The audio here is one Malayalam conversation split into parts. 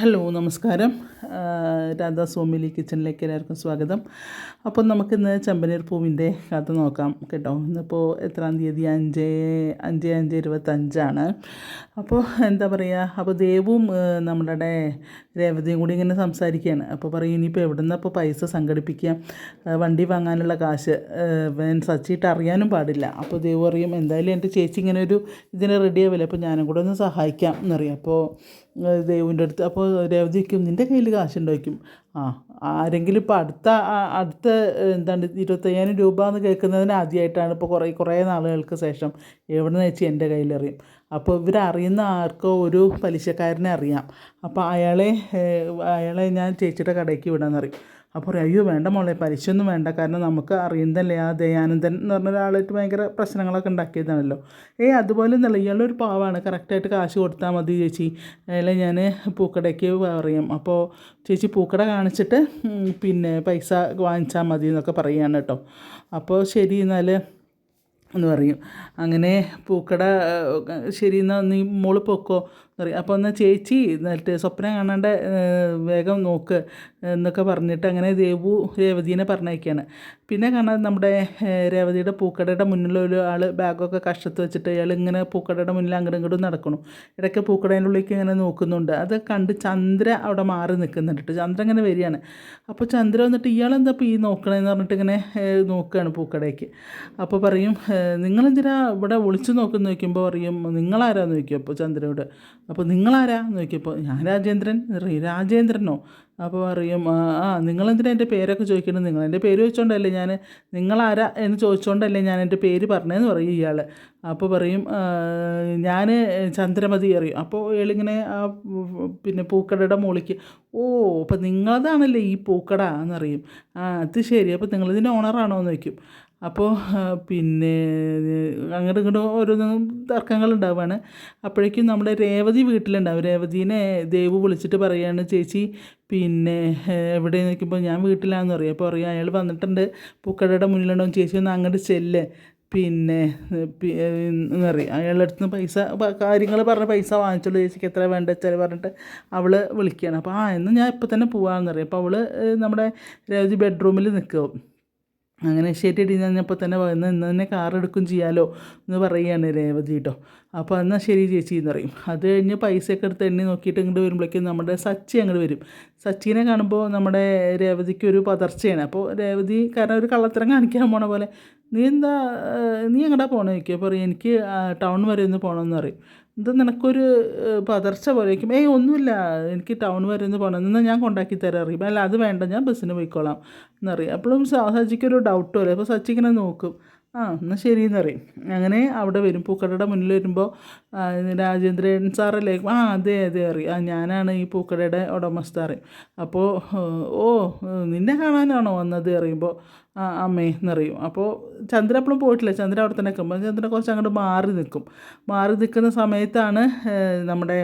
ഹലോ നമസ്കാരം. രാധാ സോമിലി കിച്ചണിലേക്ക് എല്ലാവർക്കും സ്വാഗതം. അപ്പോൾ നമുക്കിന്ന് ചെമ്പനീർ പൂവിന്റെ കഥ നോക്കാം കേട്ടോ. ഇന്നിപ്പോൾ എത്രാം തീയതി? അഞ്ച് അഞ്ച് അഞ്ച് ഇരുപത്തഞ്ചാണ്. അപ്പോൾ എന്താ പറയുക? അപ്പോൾ ദേവും നമ്മുടെ രേവതിയും കൂടി ഇങ്ങനെ സംസാരിക്കുകയാണ്. അപ്പോൾ പറയും ഇനിയിപ്പോൾ എവിടെ നിന്നപ്പോൾ പൈസ സംഘടിപ്പിക്കുക? വണ്ടി വാങ്ങാനുള്ള കാശ് സച്ചിട്ട് അറിയാനും പാടില്ല. അപ്പോൾ ദേവ് പറയും എന്തായാലും എന്റെ ചേച്ചി ഇങ്ങനെ ഒരു ഇതിന് റെഡി ആവില്ല. അപ്പോൾ ഞാനും കൂടെ ഒന്ന് സഹായിക്കാം എന്നറിയാം. അപ്പോൾ ദേവുവിന്റെ അടുത്ത്. അപ്പോൾ രേവതിക്കും നിന്റെ കയ്യിൽ കാശുണ്ടോ ആ ആരെങ്കിലും ഇപ്പോൾ അടുത്ത അടുത്ത എന്താണ് ഇരുപത്തയ്യായിരം രൂപ എന്ന് കേൾക്കുന്നതിന് ആദ്യമായിട്ടാണ് ഇപ്പോൾ കുറേ കുറേ നാളുകൾക്ക് ശേഷം എവിടെ നിന്ന് വെച്ച് എന്റെ കയ്യിലറിയും അപ്പോൾ ഇവരറിയുന്ന ആർക്കോ ഒരു പലിശക്കാരനെ അറിയാം. അപ്പോൾ അയാളെ അയാളെ ഞാൻ ചേച്ചിയുടെ കടയ്ക്ക് വിടാമെന്ന് പറയും. അപ്പോൾ പറയും അയ്യോ വേണ്ട മോളെ പലിശയൊന്നും വേണ്ട. കാരണം നമുക്ക് അറിയുന്നതല്ലേ ആ ദയാനന്ദൻ എന്ന് പറഞ്ഞ ഒരാളായിട്ട് ഭയങ്കര പ്രശ്നങ്ങളൊക്കെ ഉണ്ടാക്കിയതാണല്ലോ. ഏയ് അതുപോലെ ഒന്നല്ല ഇയാളൊരു പാവാണ്. കറക്റ്റായിട്ട് കാശ് കൊടുത്താൽ മതി ചേച്ചി. അയാളെ ഞാൻ പൂക്കടയ്ക്ക് പറയും. അപ്പോൾ ചേച്ചി പൂക്കട കാണിച്ചിട്ട് പിന്നെ പൈസ വാങ്ങിച്ചാൽ മതി എന്നൊക്കെ പറയുകയാണ് കേട്ടോ. അപ്പോൾ ശരി എന്നാൽ എന്ന് പറയും. അങ്ങനെ പൂക്കട ശരി എന്നാൽ നീ മോൾ പൊക്കോ എന്ന് പറയും. അപ്പോൾ എന്നാൽ ചേച്ചി എന്നിട്ട് സ്വപ്നം കാണാണ്ട് വേഗം നോക്ക് എന്നൊക്കെ പറഞ്ഞിട്ട് അങ്ങനെ ദേവു രേവതിനെ പറഞ്ഞയക്കുകയാണ് പിന്നെ കാണാൻ നമ്മുടെ രേവതിയുടെ പൂക്കടയുടെ മുന്നിലൊരു ആൾ ബാഗൊക്കെ കഷ്ടത്ത് വെച്ചിട്ട് അയാൾ ഇങ്ങനെ പൂക്കടയുടെ മുന്നിൽ അങ്ങോട്ടും ഇങ്ങോട്ടും നടക്കണം. ഇടയ്ക്ക് പൂക്കടേന്റെ ഉള്ളിലേക്ക് ഇങ്ങനെ നോക്കുന്നുണ്ട്. അത് കണ്ട് ചന്ദ്ര അവിടെ മാറി നിൽക്കുന്നുണ്ട്. ചന്ദ്ര ഇങ്ങനെ വരികയാണ്. അപ്പോൾ ചന്ദ്ര വന്നിട്ട് ഇയാളെന്താ ഇപ്പോൾ ഈ നോക്കണേന്ന് പറഞ്ഞിട്ട് ഇങ്ങനെ നോക്കുകയാണ് പൂക്കടയ്ക്ക്. അപ്പോൾ പറയും നിങ്ങളെന്തിനാ ഇവിടെ വിളിച്ചു നോക്കുന്ന നോക്കുമ്പോൾ പറയും നിങ്ങളാരാന്ന് ചോദിക്കും അപ്പോൾ ചന്ദ്രനോട്. അപ്പോൾ നിങ്ങളാരാ? ചോദിക്കുമ്പോൾ ഞാൻ രാജേന്ദ്രൻ രാജേന്ദ്രനോ. അപ്പോൾ പറയും ആ നിങ്ങളെന്തിനാ എന്റെ പേരൊക്കെ ചോദിക്കുന്നത് നിങ്ങൾ എന്റെ പേര് ചോദിച്ചോണ്ടല്ലേ ഞാൻ നിങ്ങളാരാ എന്ന് ചോദിച്ചോണ്ടല്ലേ ഞാൻ എന്റെ പേര് പറഞ്ഞതെന്ന് പറയും ഇയാൾ അപ്പോൾ പറയും ഞാൻ ചന്ദ്രമതി അറിയും അപ്പോൾ ഇയാളിങ്ങനെ ആ പിന്നെ പൂക്കടയുടെ മുകളിലേക്ക് ഓ അപ്പോൾ നിങ്ങളതാണല്ലേ ഈ പൂക്കട? എന്നറിയും ആ അത് ശരി. അപ്പോൾ നിങ്ങളിതിന്റെ ഓണറാണോ എന്ന് ചോദിക്കും. അപ്പോൾ പിന്നെ അങ്ങോട്ടും ഇങ്ങോട്ടും ഓരോന്നും തർക്കങ്ങൾ ഉണ്ടാവുകയാണ് അപ്പോഴേക്കും നമ്മുടെ രേവതി വീട്ടിലുണ്ടാവും. രേവതിനെ ദേവ് വിളിച്ചിട്ട് പറയുകയാണ് ചേച്ചി പിന്നെ എവിടെ നിൽക്കുമ്പോൾ ഞാൻ വീട്ടിലാണെന്ന് പറയും. അപ്പോൾ പറയും അയാൾ വന്നിട്ടുണ്ട്. പൂക്കടയുടെ മുന്നിലുണ്ടാവും ചേച്ചി ഒന്ന് അങ്ങോട്ട് ചെല്ല്. പിന്നെ ഏഹ്, പി- ഏഹ്, എന്ന് പറയും. അയാളുടെ അടുത്ത് നിന്ന് പൈസ കാര്യങ്ങൾ പറഞ്ഞ പൈസ വാങ്ങിച്ചോളൂ ചേച്ചിക്ക്. എത്ര വേണ്ട വെച്ചാൽ പറഞ്ഞിട്ട് അവൾ വിളിക്കുകയാണ് അപ്പോൾ ആ എന്ന് ഞാൻ ഇപ്പോൾ തന്നെ പോവാമെന്ന് പറയും. അപ്പോൾ അവൾ നമ്മുടെ രേവതി ബെഡ്റൂമിൽ നിൽക്കും അങ്ങനെ ശരിയടി ഞാൻ ഇപ്പോൾ തന്നെ വന്ന് ഇന്ന് തന്നെ കാർ എടുക്കും ചെയ്യാലോ എന്ന് പറയുകയാണ് രേവതി കേട്ടോ അപ്പോൾ എന്നാൽ ശരി ചേച്ചി എന്ന് പറയും. അത് കഴിഞ്ഞ് പൈസയൊക്കെ എടുത്ത് എണ്ണി നോക്കിയിട്ട് ഇങ്ങോട്ട് വരുമ്പോഴേക്കും നമ്മുടെ സച്ചി അങ്ങോട്ട് വരും. സച്ചിനെ കാണുമ്പോൾ നമ്മുടെ രേവതിക്ക് ഒരു പതർച്ചയാണ്. അപ്പോൾ രേവതി കാരണം ഒരു കള്ളത്തരം കാണിക്കാൻ പോണ പോലെ നീ എന്താ നീ എങ്ങടാ പോകണമെന്ന് ചോദിക്കും അപ്പോൾ പറയും എനിക്ക് ടൗൺ വരെ ഒന്ന് പോകണമെന്ന് പറയും. ഇത് നിനക്കൊരു പതർച്ച പോലെ വയ്ക്കും ഏയ് ഒന്നുമില്ല. എനിക്ക് ടൗൺ വരെ ഒന്ന് പോകണം എന്നാൽ ഞാൻ കൊണ്ടാക്കി തരാം അറിയും. അല്ല അത് വേണ്ട. ഞാൻ ബസ്സിന് പോയിക്കോളാം. എന്നറിയാം. അപ്പോഴും സജിക്കൊരു ഡൗട്ട് പോലെ. അപ്പോൾ സച്ചിങ്ങനെ നോക്കും. ആ എന്നാൽ ശരിയെന്ന് പറയും. അങ്ങനെ അവിടെ വരും. പൂക്കടയുടെ മുന്നിൽ വരുമ്പോൾ രാജേന്ദ്രൻ സാറല്ലേ ആ അതെ അതെ അറിയും. ആ ഞാനാണ് ഈ പൂക്കടയുടെ ഉടമസ്ഥ അറിയും. അപ്പോൾ ഓ നിന്നെ കാണാനാണോ വന്നത് അറിയുമ്പോൾ ആ അമ്മേ എന്നറിയും അപ്പോൾ ചന്ദ്രൻ എപ്പോഴും പോയിട്ടില്ല. ചന്ദ്രൻ അവിടെ തന്നെ നിൽക്കുമ്പോൾ ചന്ദ്രൻ കുറച്ച് അങ്ങോട്ട് മാറി നിൽക്കും. മാറി നിൽക്കുന്ന സമയത്താണ് നമ്മുടെ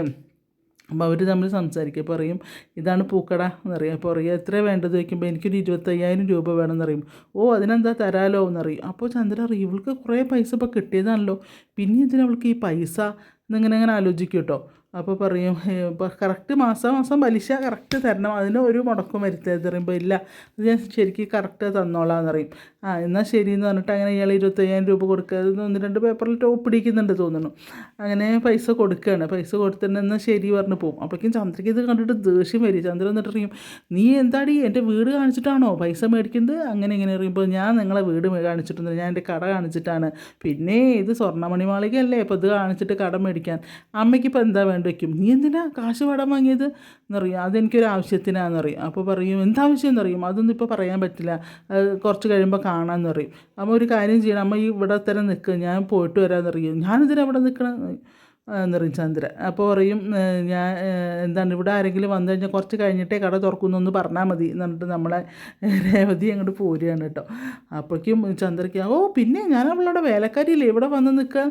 അപ്പോൾ അവർ തമ്മിൽ സംസാരിക്കുക പറയും ഇതാണ് പൂക്കട എന്നറിയാം. അപ്പോൾ പറയും എത്ര വേണ്ടത്? വയ്ക്കുമ്പോൾ എനിക്കൊരു ഇരുപത്തയ്യായിരം രൂപ വേണമെന്നറിയും ഓ അതിനെന്താ തരാലോ എന്നറിയും. അപ്പോൾ ചന്ദ്ര അറിയും ഇവൾക്ക് കുറേ പൈസ ഇപ്പോൾ കിട്ടിയതാണല്ലോ. പിന്നെ ഇതിന് അവൾക്ക് ഈ പൈസ? എന്നിങ്ങനെ അങ്ങനെ ആലോചിക്കും കേട്ടോ. അപ്പോൾ പറയും ഇപ്പോൾ കറക്റ്റ് മാസം മാസം പലിശ കറക്റ്റ് തരണം. അതിന് ഒരു മുടക്കം വരുത്തരുത്. പറയുമ്പോൾ ഇല്ല. അത് ഞാൻ ശരിക്കും കറക്റ്റ് തന്നോളാം. എന്ന് പറയും. ആ എന്നാൽ ശരി എന്ന് പറഞ്ഞിട്ട് അങ്ങനെ ഇയാൾ ഇരുപത്തയ്യായിരം രൂപ കൊടുക്കുക. ഒന്ന് രണ്ട് പേപ്പറിൽ ടോപ്പ് പിടിക്കുന്നുണ്ട് തോന്നുന്നു. അങ്ങനെ പൈസ കൊടുക്കുകയാണ്. പൈസ കൊടുത്തിട്ട് എന്നാൽ ശരി പറഞ്ഞ് പോകും അപ്പോഴേക്കും ചന്ദ്രയ്ക്ക് ഇത് കണ്ടിട്ട് ദേഷ്യം വരും. ചന്ദ്രൻ എന്നിട്ട് പറയും നീ എന്താടി? എന്റെ വീട് കാണിച്ചിട്ടാണോ പൈസ മേടിക്കുന്നത്? അങ്ങനെ ഇങ്ങനെ പറയുമ്പോൾ ഞാൻ നിങ്ങളെ വീട് കാണിച്ചിട്ടുണ്ട്. ഞാൻ എന്റെ കട കാണിച്ചിട്ടാണ്. പിന്നെ ഇത് സ്വർണമണി മാളികയല്ലേ? അപ്പോൾ ഇത് കാണിച്ചിട്ട് കട മേടിക്കാൻ. അമ്മയ്ക്ക് ഇപ്പോൾ എന്താ വേണ്ട വയ്ക്കും. നീ എന്തിനാ കാശ് പടം വാങ്ങിയത്? എന്നറിയാം. അതെനിക്കൊരു ആവശ്യത്തിനാന്ന് പറയും അപ്പോൾ പറയും എന്താവശ്യം എന്നറിയും അതൊന്നും ഇപ്പോൾ പറയാൻ പറ്റില്ല. കുറച്ച് കഴിയുമ്പോൾ കാണാമെന്ന് പറയും അമ്മ ഒരു കാര്യം ചെയ്യണം. അമ്മ ഈ ഇവിടെ തന്നെ നിൽക്കുക ഞാൻ പോയിട്ട് വരാമെന്നറിയും ഞാനിതിനെ അവിടെ നിൽക്കണം എന്നറിയും ചന്ദ്ര അപ്പോൾ പറയും ഞാൻ എന്താണ് ഇവിടെ ആരെങ്കിലും വന്നു കഴിഞ്ഞാൽ കുറച്ച് കഴിഞ്ഞിട്ടേ കട തുറക്കുന്നു എന്ന് പറഞ്ഞാൽ മതി എന്നിട്ട് നമ്മളെ രേവതി അങ്ങോട്ട് പോരുകയാണ് കേട്ടോ. അപ്പോഴേക്കും ചന്ദ്രയ്ക്ക് ഓ പിന്നെ ഞാൻ അവളുടെ വേലക്കാരിയില്ലേ ഇവിടെ വന്ന് നിൽക്കുക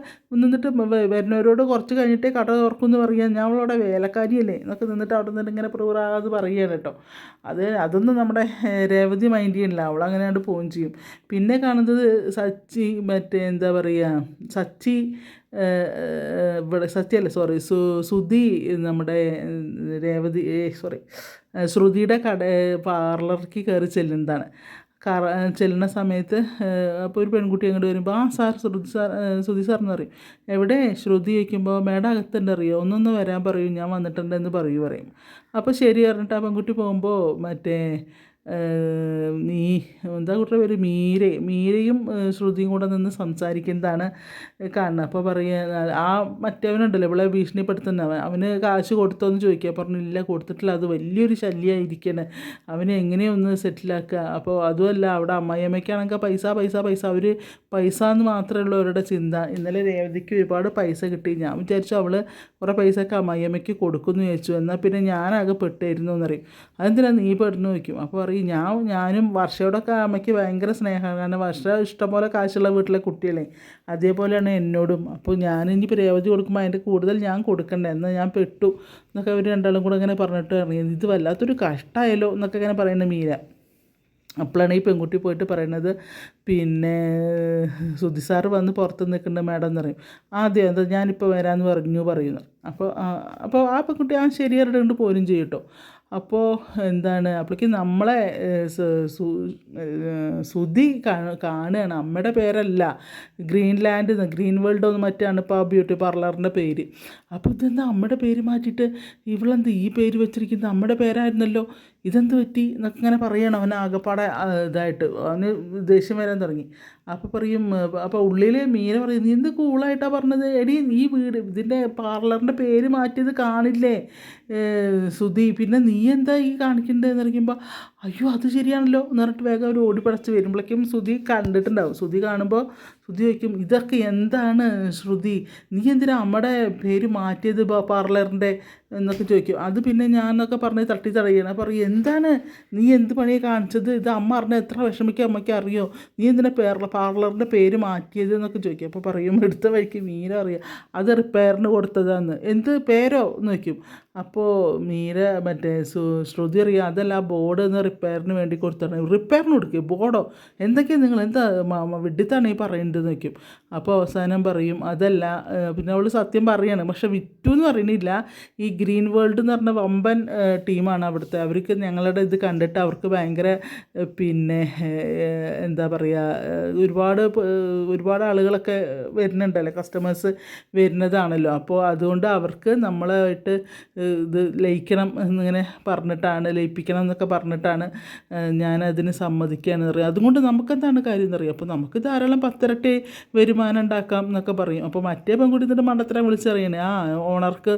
നിന്നിട്ട് വരുന്നവരോട് കുറച്ച് കഴിഞ്ഞിട്ടേ കട തുറക്കുമെന്ന് പറയാൻ ഞാൻ അവളുടെ വേലക്കാരിയല്ലേ എന്നൊക്കെ നിന്നിട്ട് അവിടെ നിന്നിട്ട് ഇങ്ങനെ പ്രൂറാത് പറയുകയാണ് കേട്ടോ. അത് അതൊന്നും നമ്മുടെ രേവതി മൈൻഡ് ചെയ്യണില്ല അവൾ അങ്ങനെ അങ്ങോട്ട് പോവുകയും ചെയ്യും. പിന്നെ കാണുന്നത് സച്ചി മറ്റേ എന്താ പറയുക സച്ചി ഇവിടെ സത്യമല്ല? സോറി സു സുധി നമ്മുടെ രേവതി സോറി ശ്രുതിയുടെ കട പാർലർക്ക് കയറി ചെല്ലുന്നതാണ്. കറ ചെല്ലുന്ന സമയത്ത് അപ്പോൾ ഒരു പെൺകുട്ടി അങ്ങോട്ട് വരുമ്പോൾ ആ sir Shruti sir Shruti sir എന്ന് പറയും. എവിടെ? ശ്രുതി ചോദിക്കുമ്പോൾ മേഡം അകത്തുണ്ട് അറിയോ ഒന്നൊന്ന് വരാൻ പറയൂ ഞാൻ വന്നിട്ടുണ്ട് എന്ന് പറയൂ പറയും. അപ്പോൾ ശരി പറഞ്ഞിട്ട് ആ പെൺകുട്ടി പോകുമ്പോൾ മറ്റേ നീ എന്താ കൂട്ടരുടെ പേര്? മീര മീരയും ശ്രുതിയും കൂടെ നിന്ന് സംസാരിക്കുന്നതാണ് കാണുന്നത്. അപ്പോൾ പറയുക ആ മറ്റവനുണ്ടല്ലോ ഇവിടെ ഭീഷണിപ്പെടുത്തുന്ന അവന് കാശ് കൊടുത്തോ എന്ന് ചോദിക്കുക. പറഞ്ഞു ഇല്ല കൊടുത്തിട്ടില്ല. അത് വലിയൊരു ശല്യമായിരിക്കണേ അവനെ എങ്ങനെയൊന്ന് സെറ്റിലാക്കുക അപ്പോൾ അതുമല്ല അവിടെ അമ്മായിയമ്മയ്ക്കാണെങ്കിൽ പൈസ പൈസ പൈസ. അവർ പൈസ എന്ന് മാത്രമേ ഉള്ളൂ അവരുടെ ചിന്ത. ഇന്നലെ രേവതിക്ക് ഒരുപാട് പൈസ കിട്ടി. ഞാൻ വിചാരിച്ചു അവൾ കുറേ പൈസ പൈസയൊക്കെ അമ്മായിയമ്മയ്ക്ക് കൊടുക്കുമെന്ന് ചോദിച്ചു എന്നാൽ പിന്നെ ഞാനാകെ പെട്ടായിരുന്നു എന്നറിയും. അതെന്തിനാണ് നീ പെടുന്നു വയ്ക്കും അപ്പോൾ പറയും ഞാൻ ഞാനും വർഷയോടൊക്കെ അമ്മയ്ക്ക് ഭയങ്കര സ്നേഹമാണ്. കാരണം വർഷ ഇഷ്ടംപോലെ കാശുള്ള വീട്ടിലെ കുട്ടികളെ അതേപോലെയാണ് എന്നോടും. അപ്പോൾ ഞാൻ ഇനി രേവതി കൊടുക്കുമ്പോൾ അതിന്റെ കൂടുതൽ ഞാൻ കൊടുക്കണ്ടേ? എന്നാൽ ഞാൻ പെട്ടു എന്നൊക്കെ അവർ രണ്ടാളും കൂടെ ഇങ്ങനെ പറഞ്ഞിട്ട് ഇറങ്ങി. ഇത് വല്ലാത്തൊരു കഷ്ടമായല്ലോ എന്നൊക്കെ ഇങ്ങനെ പറയുന്ന മീര. അപ്പോഴാണ് ഈ പെൺകുട്ടി പോയിട്ട് പറയുന്നത് പിന്നെ സുധി സാറ് വന്ന് പുറത്ത് നിൽക്കേണ്ട മാഡം എന്ന് പറയും. ആദ്യം എന്താ ഞാനിപ്പോൾ വരാമെന്ന് പറഞ്ഞു പറയുന്നു. അപ്പോൾ അപ്പോൾ ആ പെൺകുട്ടി ആ ശരിയായിട്ട് കൊണ്ട് പോരും ചെയ്യും അപ്പോൾ എന്താണ് അപ്പോഴേക്കും നമ്മളെ സുധി കാണുകയാണ്. അമ്മയുടെ പേരല്ല ഗ്രീൻലാൻഡ് ഗ്രീൻ വേൾഡ് ഒന്ന് മറ്റാണ് ഇപ്പോൾ ആ ബ്യൂട്ടി പാർലറിന്റെ പേര്. അപ്പോൾ ഇതെന്താ അമ്മയുടെ പേര് മാറ്റിയിട്ട് ഇവളെന്ത് ഈ പേര് വെച്ചിരിക്കുന്നത്? അമ്മയുടെ പേരായിരുന്നല്ലോ. ഇതെന്ത് പറ്റി എന്നൊക്കെ ഇങ്ങനെ പറയണം അവൻ ആകെപ്പാടെ ഇതായിട്ട്. അവന് ദേഷ്യം വരാൻ തുടങ്ങി. അപ്പോൾ പറയും അപ്പോൾ ഉള്ളിൽ മീന പറയും നീ എന്ത് കൂളായിട്ടാണ് പറഞ്ഞത്? എടി ഈ വീട് ഇതിന്റെ പാർലറിന്റെ പേര് മാറ്റിയത് കാണില്ലേ? സുധി പിന്നെ നീ എന്താ ഈ കാണിക്കേണ്ടതെന്ന് പറയുമ്പോൾ അയ്യോ അത് ശരിയാണല്ലോ എന്ന് പറഞ്ഞിട്ട് വേഗം അവർ ഓടിപ്പടച്ച് വരുമ്പോഴേക്കും സുധി കണ്ടിട്ടുണ്ടാവും. സുധി കാണുമ്പോൾ ശ്രുതി വയ്ക്കും ഇതൊക്കെ എന്താണ് ശ്രുതി? നീ എന്തിനാ നമ്മുടെ പേര് മാറ്റിയത് പാർലറിന്റെ എന്നൊക്കെ ചോദിക്കും. അത് പിന്നെ ഞാനൊക്കെ പറഞ്ഞ് തട്ടി തടയണം. പറയും എന്താണ്? നീ എന്ത് പണിയാണ് കാണിച്ചത്? ഇത് അമ്മ അറിഞ്ഞ എത്ര വിഷമിക്കുക അമ്മയ്ക്ക് അറിയോ? നീ എന്തിനാ പേർ പാർലറിന്റെ പേര് മാറ്റിയത്? എന്നൊക്കെ ചോദിക്കും. അപ്പോൾ പറയും എടുത്ത വഴിക്ക് മീനറിയാം. അത് റിപ്പയറിന് കൊടുത്തതാന്ന്. എന്ത്? പേരോ? എന്ന് ചോദിക്കും. അപ്പോൾ മീര മറ്റേ ശ്രുതി അറിയാം അതല്ല ആ ബോർഡ് എന്ന് റിപ്പയറിന് വേണ്ടി കൊടുത്തതാണ്. റിപ്പയറിന് കൊടുക്കുക ബോർഡോ? എന്തൊക്കെയാണ് നിങ്ങൾ എന്താ വിഡിത്താണ് ഈ പറയേണ്ടത് വയ്ക്കും. അപ്പോൾ അവസാനം പറയും അതല്ല പിന്നെ അവൾ സത്യം പറയാണ് പക്ഷെ വിറ്റു എന്ന് പറയുന്നില്ല ഈ ഗ്രീൻ വേൾഡ് എന്ന് പറഞ്ഞ വമ്പൻ ടീമാണ് അവിടുത്തെ. അവർക്ക് ഞങ്ങളുടെ ഇത് കണ്ടിട്ട് അവർക്ക് ഭയങ്കര പിന്നെ എന്താ പറയുക ഒരുപാട് ഒരുപാട് ആളുകളൊക്കെ വരുന്നുണ്ടല്ലോ കസ്റ്റമേഴ്സ് വരുന്നതാണല്ലോ. അപ്പോൾ അതുകൊണ്ട് അവർക്ക് നമ്മളായിട്ട് ഇത് ലയിക്കണം എന്നിങ്ങനെ പറഞ്ഞിട്ടാണ് ലയിപ്പിക്കണം എന്നൊക്കെ പറഞ്ഞിട്ടാണ് ഞാൻ അതിന് സമ്മതിക്കുകയാണ് പറയുക. അതുകൊണ്ട് നമുക്കെന്താണ് കാര്യം എന്നറിയാം അപ്പോൾ നമുക്ക് ധാരാളം പത്തിരട്ടി വരുമാനം ഉണ്ടാക്കാം എന്നൊക്കെ പറയും. അപ്പോൾ മറ്റേ പെൺകുട്ടി എന്നിട്ട് മണ്ടത്തരം വിളിച്ചറിയണേ. ആ ഓണർക്ക്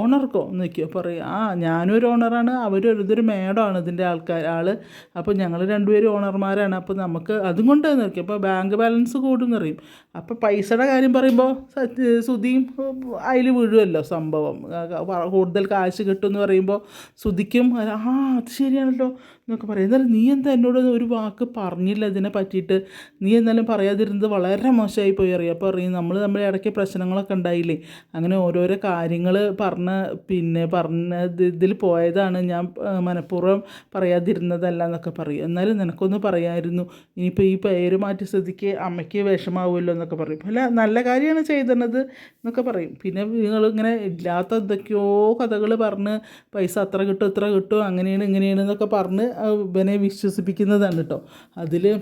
ഓണർക്കോ? എന്ന് നിൽക്കുക പറയും. ആ ഞാനും ഒരു ഓണറാണ് അവരും ഇതൊരു മേഡമാണ് ഇതിന്റെ ആൾക്കാർ ആൾ അപ്പോൾ ഞങ്ങൾ രണ്ടുപേരും ഓണർമാരാണ്. അപ്പോൾ നമുക്ക് അതും കൊണ്ട് നോക്കി. അപ്പോൾ ബാങ്ക് ബാലൻസ് കൂടും എന്നറിയും അപ്പോൾ പൈസയുടെ കാര്യം പറയുമ്പോൾ സുതിയും അതിൽ വീഴുമല്ലോ സംഭവം. കൂടുതൽ കാശ് കിട്ടും എന്ന് പറയുമ്പോൾ സുധിക്കും ആ അത് ശരിയാണല്ലോ. എന്നൊക്കെ പറയും. എന്നാലും നീ എന്താ എന്നോട് ഒരു വാക്ക് പറഞ്ഞില്ല ഇതിനെ പറ്റിയിട്ട്? നീ എന്നാലും പറയാതിരുന്നത് വളരെ മോശമായി പോയി അറിയാം? അപ്പോൾ അറിയും നമ്മൾ നമ്മൾ ഇടയ്ക്ക് പ്രശ്നങ്ങളൊക്കെ ഉണ്ടായില്ലേ? അങ്ങനെ ഓരോരോ കാര്യങ്ങൾ പറഞ്ഞ് പിന്നെ പറഞ്ഞത് ഇതിൽ പോയതാണ് ഞാൻ മനഃപൂർവം പറയാതിരുന്നതല്ല എന്നൊക്കെ പറയും. എന്നാലും നിനക്കൊന്ന് പറയായിരുന്നു. ഇനിയിപ്പോൾ ഈ പേര് മാറ്റി സ്ഥിതിക്ക് അമ്മയ്ക്ക് വിഷമാവുമല്ലോ എന്നൊക്കെ പറയും. അല്ല നല്ല കാര്യമാണ് ചെയ്തിരുന്നത് എന്നൊക്കെ പറയും. പിന്നെ നിങ്ങളിങ്ങനെ ഇല്ലാത്ത എന്തൊക്കെയോ കഥകൾ പറഞ്ഞ് പൈസ അത്ര കിട്ടും ഇത്ര കിട്ടും അങ്ങനെയാണ് ഇങ്ങനെയാണ് എന്നൊക്കെ പറഞ്ഞ് ഇവനെ വിശ്വസിപ്പിക്കുന്നതാണ് കേട്ടോ. അതിൽ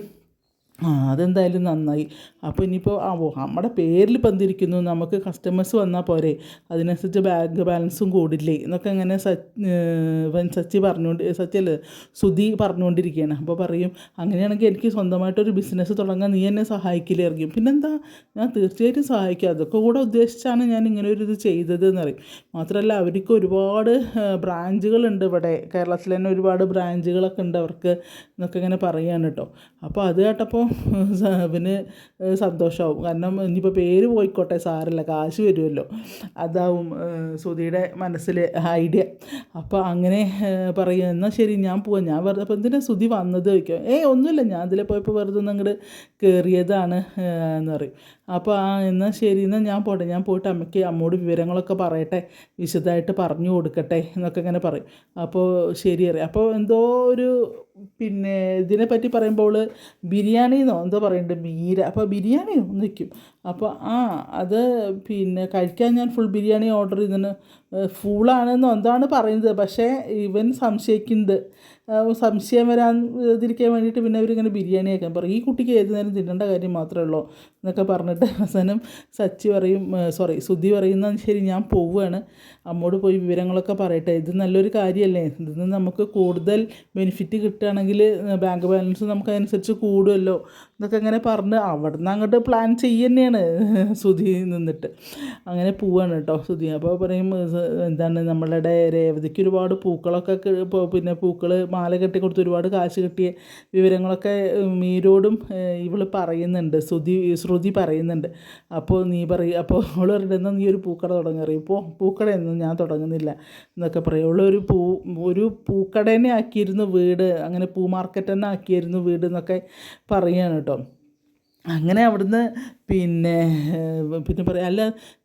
ആ അതെന്തായാലും നന്നായി. അപ്പോൾ ഇനിയിപ്പോൾ ആ ഓ നമ്മുടെ പേരിൽ പന്തിരിക്കുന്നു നമുക്ക് കസ്റ്റമേഴ്സ് വന്നാൽ പോരെ. അതിനനുസരിച്ച് ബാങ്ക് ബാലൻസും കൂടില്ലേ? എന്നൊക്കെ അങ്ങനെ സച്ച് പറഞ്ഞുകൊണ്ട് സച്ചല്ലേ സുധി പറഞ്ഞുകൊണ്ടിരിക്കുകയാണ് അപ്പോൾ പറയും അങ്ങനെയാണെങ്കിൽ എനിക്ക് സ്വന്തമായിട്ടൊരു ബിസിനസ് തുടങ്ങാൻ നീ എന്നെ സഹായിക്കില്ലേ? ഇറങ്ങും പിന്നെന്താ? ഞാൻ തീർച്ചയായിട്ടും സഹായിക്കും. അതൊക്കെ കൂടെ ഉദ്ദേശിച്ചാണ് ഞാൻ ഇങ്ങനെ ഒരു ഇത് ചെയ്തത് എന്ന് പറയും. മാത്രമല്ല അവർക്ക് ഒരുപാട് ബ്രാഞ്ചുകളുണ്ട് ഇവിടെ. കേരളത്തിൽ തന്നെ ഒരുപാട് ബ്രാഞ്ചുകളൊക്കെ ഉണ്ട് അവർക്ക്. എന്നൊക്കെ ഇങ്ങനെ പറയുകയാണ് കേട്ടോ. അപ്പോൾ അത് കേട്ടപ്പോൾ പിന്നെ സന്തോഷമാവും കാരണം ഇനിയിപ്പോൾ പേര് പോയിക്കോട്ടെ സാറല്ല കാശ് വരുമല്ലോ അതാവും സുധിയുടെ മനസ്സിൽ ഐഡിയ. അപ്പോൾ അങ്ങനെ പറയും. എന്നാൽ ശരി ഞാൻ പോവാം. ഞാൻ വെറുതെ അപ്പോൾ എന്തിനാണ് സുധി വന്നത് ചോദിക്കാം. ഏയ് ഒന്നുമില്ല ഞാൻ അതിൽ പോയപ്പോൾ വെറുതെ ഒന്ന് അങ്ങോട്ട് കയറിയതാണ് എന്ന് പറയും. അപ്പോൾ ആ എന്നാൽ ശരി എന്നാൽ ഞാൻ പോട്ടെ. ഞാൻ പോയിട്ട് അമ്മയ്ക്ക് അമ്മോട് വിവരങ്ങളൊക്കെ പറയട്ടെ. വിശദമായിട്ട് പറഞ്ഞു കൊടുക്കട്ടെ എന്നൊക്കെ ഇങ്ങനെ പറയും. അപ്പോൾ ശരി അറിയാം അപ്പോൾ എന്തോ ഒരു പിന്നെ ഇതിനെപ്പറ്റി പറയുമ്പോൾ ബിരിയാണി എന്നോ എന്തോ പറയുന്നുണ്ട് മീര. അപ്പോൾ ബിരിയാണി എന്ന് വയ്ക്കും. അപ്പോൾ ആ അത് പിന്നെ കഴിക്കാൻ ഞാൻ ഫുൾ ബിരിയാണി ഓർഡർ ചെയ്തിന്. ഫുള്ളാണെന്നോ എന്താണ് പറയുന്നത്. പക്ഷേ ഇവൻ സംശയിക്കുന്നുണ്ട്. സംശയം വരാൻ ഇതിരിക്കാൻ വേണ്ടിയിട്ട് പിന്നെ അവരിങ്ങനെ ബിരിയാണി ആക്കാൻ പറയും. ഈ കുട്ടിക്ക് ഏത് നേരം തിന്നേണ്ട കാര്യം മാത്രമേ ഉള്ളൂ എന്നൊക്കെ പറഞ്ഞിട്ട് അവസാനം സച്ചി പറയും സോറി സുധി പറയുന്ന ശരി ഞാൻ പോവുകയാണ്. അമ്മോട് പോയി വിവരങ്ങളൊക്കെ പറയട്ടെ. ഇത് നല്ലൊരു കാര്യമല്ലേ ഇതിൽ നിന്ന് നമുക്ക് കൂടുതൽ ബെനിഫിറ്റ് കിട്ടുകയാണെങ്കിൽ ബാങ്ക് ബാലൻസ് നമുക്ക് അതനുസരിച്ച് കൂടുമല്ലോ എന്നൊക്കെ അങ്ങനെ പറഞ്ഞ് അവിടെ നിന്ന് അങ്ങോട്ട് പ്ലാൻ ചെയ്യുന്നതാണ് സുധി നിന്നിട്ട്. അങ്ങനെ പോവാണ് കേട്ടോ സുധി. അപ്പോൾ പറയും "ഇത് എന്താണ് നമ്മളുടെ രേവതിക്ക് ഒരുപാട് പൂക്കളൊക്കെ പിന്നെ പൂക്കൾ മാല കെട്ടി കൊടുത്ത് ഒരുപാട് കാശ് കിട്ടിയ വിവരങ്ങളൊക്കെ മീരോടും ഇവൾ പറയുന്നുണ്ട്. ശ്രുതി ശ്രുതി പറയുന്നുണ്ട്. അപ്പോൾ നീ പറയും അപ്പോൾ അവൾ പറയുന്നത് "എന്നാ നീ ഒരു പൂക്കട തുടങ്ങറി ഇപ്പോൾ പൂക്കടയൊന്നും ഞാൻ തുടങ്ങുന്നില്ല എന്നൊക്കെ പറയും. അവൾ ഒരു പൂ ഒരു പൂക്കടേനെ ആക്കിയിരുന്നു വീട്. അങ്ങനെ പൂ മാർക്കറ്റ് തന്നെ ആക്കിയിരുന്നു വീട് എന്നൊക്കെ പറയുകയാണ് കേട്ടോ അങ്ങനെ അവിടുന്ന് പിന്നെ പിന്നെ പറയാം അല്ല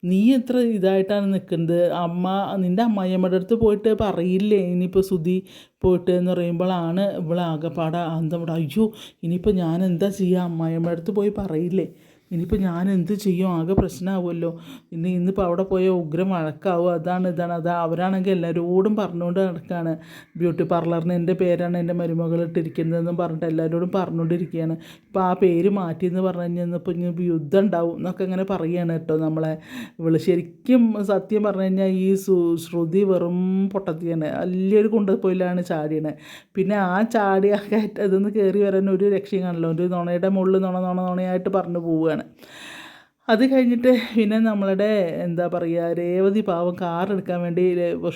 നീ എത്ര ഇതായിട്ടാണ് നിൽക്കുന്നത്? അമ്മ നിന്റെ അമ്മായിയമ്മയുടെ അടുത്ത് പോയിട്ട് പറയില്ലേ? ഇനിയിപ്പോൾ സുധി പോയിട്ട് എന്ന് പറയുമ്പോഴാണ് ഇവളാകെപ്പാടാ അന്തം അയ്യോ ഇനിയിപ്പോൾ ഞാൻ എന്താ ചെയ്യുക അമ്മായിയമ്മയുടെ അടുത്ത് പോയി പറയില്ലേ? ഇനിയിപ്പോൾ ഞാൻ എന്ത് ചെയ്യും? ആകെ പ്രശ്നമാവുമല്ലോ ഇനി ഇന്നിപ്പോൾ അവിടെ പോയ ഉഗ്രം വഴക്കാവും. അതാണ് ഇതാണ്. അത് അവരാണെങ്കിൽ എല്ലാവരോടും പറഞ്ഞുകൊണ്ട് നടക്കുകയാണ് ബ്യൂട്ടി പാർലറിന് എന്റെ പേരാണ് എന്റെ മരുമകൾ ഇട്ടിരിക്കുന്നതെന്നും പറഞ്ഞിട്ട് എല്ലാവരോടും പറഞ്ഞുകൊണ്ടിരിക്കുകയാണ്. ഇപ്പോൾ ആ പേര് മാറ്റി എന്ന് പറഞ്ഞു കഴിഞ്ഞാൽ ഇപ്പോൾ ഇനി യുദ്ധം ഉണ്ടാവും എന്നൊക്കെ ഇങ്ങനെ പറയുകയാണ് കേട്ടോ നമ്മളെ. ഇവൾ ശരിക്കും സത്യം പറഞ്ഞു കഴിഞ്ഞാൽ ഈ ശ്രുതി വെറും പൊട്ടത്തിയാണ്. വലിയൊരു കൊണ്ടുപോയിലാണ് ചാടിയണേ. പിന്നെ ആ കയറ്റ ഇതൊന്ന് കയറി വരാൻ ഒരു രക്ഷയും കാണില്ല. ഒരു നുണയുടെ മുകളിൽ നുണ നുണ നുണയായിട്ട് പറഞ്ഞു പോവുകയാണ് എന്നുള്ളതാണ് അത് കഴിഞ്ഞിട്ട് പിന്നെ നമ്മളുടെ എന്താ പറയുക രേവതി പാവം കാർ എടുക്കാൻ വേണ്ടി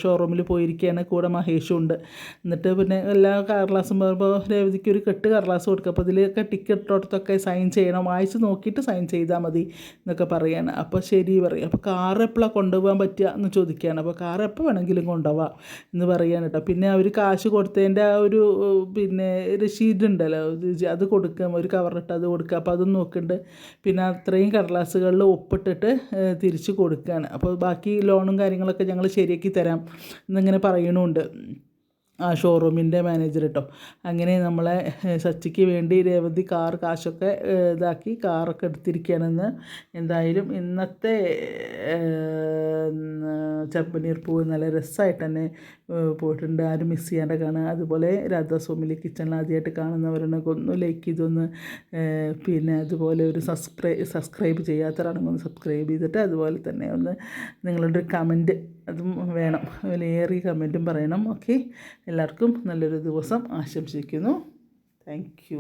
ഷോറൂമിൽ പോയിരിക്കുകയാണ് കൂടെ മഹേഷും ഉണ്ട്. എന്നിട്ട് പിന്നെ എല്ലാ കടലാസും പറയുമ്പോൾ രേവതിക്ക് ഒരു കെട്ട് കടലാസ് കൊടുക്കുക അപ്പോൾ ഇതിലൊക്കെ ടിക്കറ്റ് തൊട്ടൊക്കെ സൈൻ ചെയ്യണം. വായിച്ച് നോക്കിയിട്ട് സൈൻ ചെയ്താൽ മതി എന്നൊക്കെ പറയുകയാണ് അപ്പോൾ ശരി പറയും. അപ്പോൾ കാർ എപ്പോഴാണ് കൊണ്ടുപോകാൻ പറ്റുക എന്ന് ചോദിക്കുകയാണ്. അപ്പോൾ കാർ എപ്പോൾ വേണമെങ്കിലും കൊണ്ടുപോവാം എന്ന് പറയുകയാണ് കേട്ടോ. പിന്നെ അവർ കാശ് കൊടുത്തതിന്റെ ആ ഒരു പിന്നെ രസീഡ് ഉണ്ടല്ലോ. അത് കൊടുക്കുക ഒരു കവറിട്ട് അത് കൊടുക്കുക അപ്പോൾ അതും നോക്കുന്നുണ്ട്. പിന്നെ അത്രയും കടലാസുകളിൽ ഒപ്പിട്ടിട്ട് തിരിച്ച് കൊടുക്കുകയാണ് അപ്പോൾ ബാക്കി ലോണും കാര്യങ്ങളൊക്കെ ഞങ്ങൾ ശരിയാക്കി തരാം എന്നിങ്ങനെ പറയണുണ്ട് ഷോറൂമിന്റെ മാനേജർ കേട്ടോ അങ്ങനെ നമ്മളെ സച്ചിക്ക് വേണ്ടി രേവതി കാർ കാശൊക്കെ ഇതാക്കി കാറൊക്കെ എടുത്തിരിക്കുകയാണെന്ന് എന്തായാലും ഇന്നത്തെ ചപ്പനീർ പൂവ് നല്ല രസമായിട്ട് തന്നെ പോയിട്ടുണ്ട്. ആരും മിസ് ചെയ്യാണ്ട് കാണുക. അതുപോലെ രാധാസ്വാമിലി കിച്ചണിൽ ആദ്യമായിട്ട് കാണുന്നവരുണ്ടെങ്കിൽ ഒന്ന് ലൈക്ക് ചെയ്തൊന്ന് പിന്നെ അതുപോലെ ഒരു സബ്സ്ക്രൈബ് സബ്സ്ക്രൈബ് ചെയ്യാത്തവരാണെങ്കിൽ ഒന്ന് സബ്സ്ക്രൈബ് ചെയ്തിട്ട് അതുപോലെ തന്നെ ഒന്ന് നിങ്ങളുടെ ഒരു കമന്റ് അതും വേണം. വിലയേറിയ കമന്റും പറയണം. ഓക്കെ? എല്ലാവർക്കും നല്ലൊരു ദിവസം ആശംസിക്കുന്നു. താങ്ക്